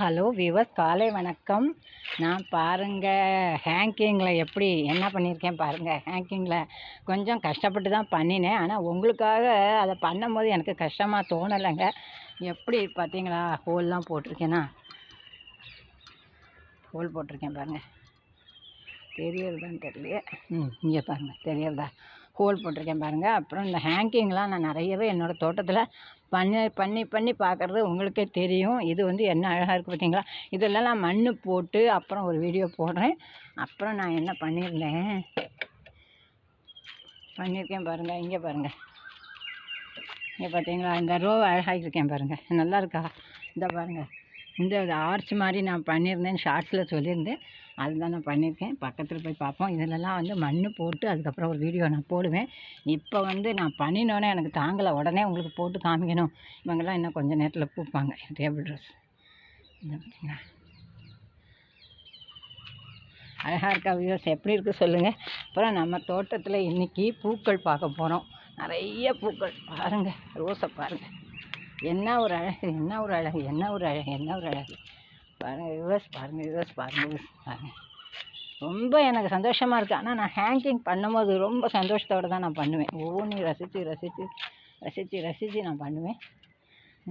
Hello விவஸ் காலை வணக்கம். நான் பாருங்கள் ஹேங்கிங்கில் எப்படி என்ன பண்ணியிருக்கேன் பாருங்கள் ஹேங்கிங்கில் கொஞ்சம் கஷ்டப்பட்டு தான் பண்ணினேன். ஆனால் உங்களுக்காக அதை பண்ணும்போது எனக்கு கஷ்டமாக தோணலைங்க. எப்படி பார்த்தீங்களா ஹோல்லாம் போட்டிருக்கேனா? ஹோல் போட்டிருக்கேன் பாருங்கள் தெரியறதான்னு தெரியலையே. ம் இங்கே பாருங்கள் தெரியறதா? ஹோல் போட்டிருக்கேன் பாருங்கள் அப்புறம் இந்த ஹேங்கிங்லாம் நான் நிறையவே என்னோடய தோட்டத்தில் பண்ணி பண்ணி பண்ணி பார்க்குறது உங்களுக்கே தெரியும். இது வந்து என்ன அழகாக இருக்குது பார்த்தீங்களா இதெல்லாம் நான் மண் போட்டு அப்புறம் ஒரு வீடியோ போடுறேன். அப்புறம் நான் என்ன பண்ணியிருந்தேன்? பண்ணியிருக்கேன் பாருங்கள் இங்கே பாருங்கள் இங்கே பார்த்தீங்களா இந்த ரோ அழகாகிருக்கேன் பாருங்கள் நல்லா இருக்கா? இந்த பாருங்கள் இந்த ஆர்ச் மாதிரி நான் பண்ணியிருந்தேன் ஷார்ட்ஸில் சொல்லியிருந்தேன். அதுதான் நான் பண்ணியிருக்கேன். பக்கத்தில் போய் பார்ப்போம். இதிலெல்லாம் வந்து மண் போட்டு அதுக்கப்புறம் ஒரு வீடியோ நான் போடுவேன். இப்போ வந்து நான் பண்ணினோன்னே எனக்கு தாங்கலை. உடனே உங்களுக்கு போட்டு காமிக்கணும். இவங்கெல்லாம் இன்னும் கொஞ்சம் நேரத்தில் பூப்பாங்க டேபிள் ட்ரெஸ் இந்த பார்த்தீங்களா அழகாக இருக்கா வியூஸ் எப்படி இருக்குது சொல்லுங்கள் அப்புறம் நம்ம தோட்டத்தில் இன்றைக்கி பூக்கள் பார்க்க போகிறோம் நிறைய பூக்கள். பாருங்கள் ரோஸை பாருங்கள் என்ன ஒரு அழகு என்ன ஒரு அழகு என்ன ஒரு அழகு என்ன ஒரு அழகு. பாருங்கள் ரிவர்ஸ் பாருங்கள் ரிவர்ஸ் பாருங்கள் ரிவர்ஸ் பாருங்கள் ரொம்ப எனக்கு சந்தோஷமாக இருக்குது ஆனால் நான் ஹேங்கிங் பண்ணும்போது ரொம்ப சந்தோஷத்தோடு தான் நான் பண்ணுவேன். ஒவ்வொன்றையும் ரசித்து ரசித்து ரசித்து ரசித்து நான் பண்ணுவேன்.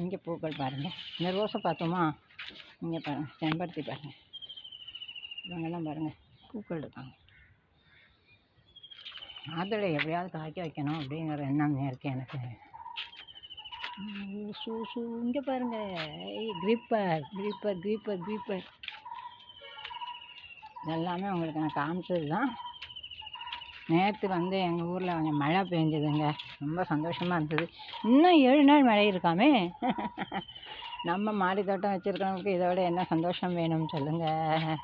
இங்கே பூக்கள் பாருங்கள் இந்த ரோஸை பார்த்தோமா? இங்கே பாருங்கள் செம்பருத்தி பாருங்கள் இவங்கெல்லாம் பாருங்கள் பூக்கள் இருக்காங்க. மாதுளை எப்படியாவது காய்க்க வைக்கணும் அப்படிங்கிற எண்ணம் இருக்குது எனக்கு. ஷூ ஷூ இங்கே பாருங்கள் ஏய் க்ரீப்பர் க்ரீப்பர் க்ரீப்பர் க்ரீப்பர் எல்லாமே உங்களுக்கு நான் காமிச்சது தான் நேற்று வந்து எங்கள் ஊரில் கொஞ்சம் மழை பெஞ்சதுங்க. ரொம்ப சந்தோஷமாக இருந்தது. இன்னும் ஏழு நாள் மழை இருக்காமே. நம்ம மாடி தோட்டம் வச்சுருக்கவங்களுக்கு இதை விட என்ன சந்தோஷம் வேணும்னு சொல்லுங்கள்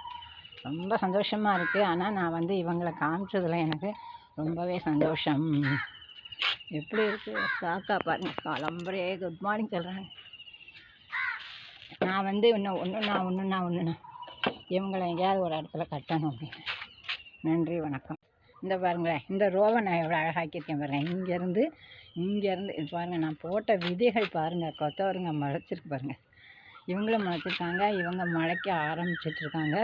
ரொம்ப சந்தோஷமாக இருக்குது ஆனால் நான் வந்து இவங்களை காமிச்சதில் எனக்கு ரொம்பவே சந்தோஷம். எப்படி இருக்குது சாக்கா பாருங்கள் காலம்பரையே குட் மார்னிங் சொல்கிறாங்க நான் வந்து இன்னும் ஒன்றுண்ணா ஒன்றுண்ணா ஒன்றுண்ணா இவங்களை எங்கேயாவது ஒரு இடத்துல கட்டணும் அப்படின்னு. நன்றி வணக்கம். இந்த பாருங்களேன் இந்த ரோவை நான் எவ்வளோ அழகாக்கியிருக்கேன் பாருங்கள் இங்கேருந்து இங்கேருந்து இது பாருங்கள் நான் போட்ட விதைகள் பாருங்கள் கொத்தவருங்க முளைச்சிருக்கு பாருங்கள் இவங்களும் முளைச்சிருக்காங்க இவங்க முளைக்க ஆரம்பிச்சிட்ருக்காங்க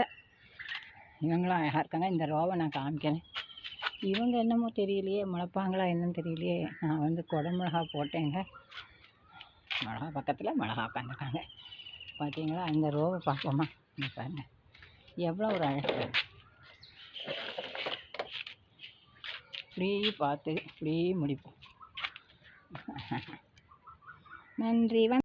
இவங்களும் அழகாக இருக்காங்க. இந்த ரோவை நான் காமிக்கிறேன். இவங்க என்னமோ தெரியலையே முளைப்பாங்களா என்னன்னு தெரியலையே. நான் வந்து குடமிளகா போட்டேங்க. மிளகா பக்கத்தில் மிளகா உட்காந்துருக்காங்க பார்த்தீங்களா இந்த ரோவை பார்ப்போமா? இங்கே பாருங்க. எவ்வளோ ஒரு அழகு. இப்படி பார்த்து இப்படி முடிப்போம். நன்றி வணக்கம்.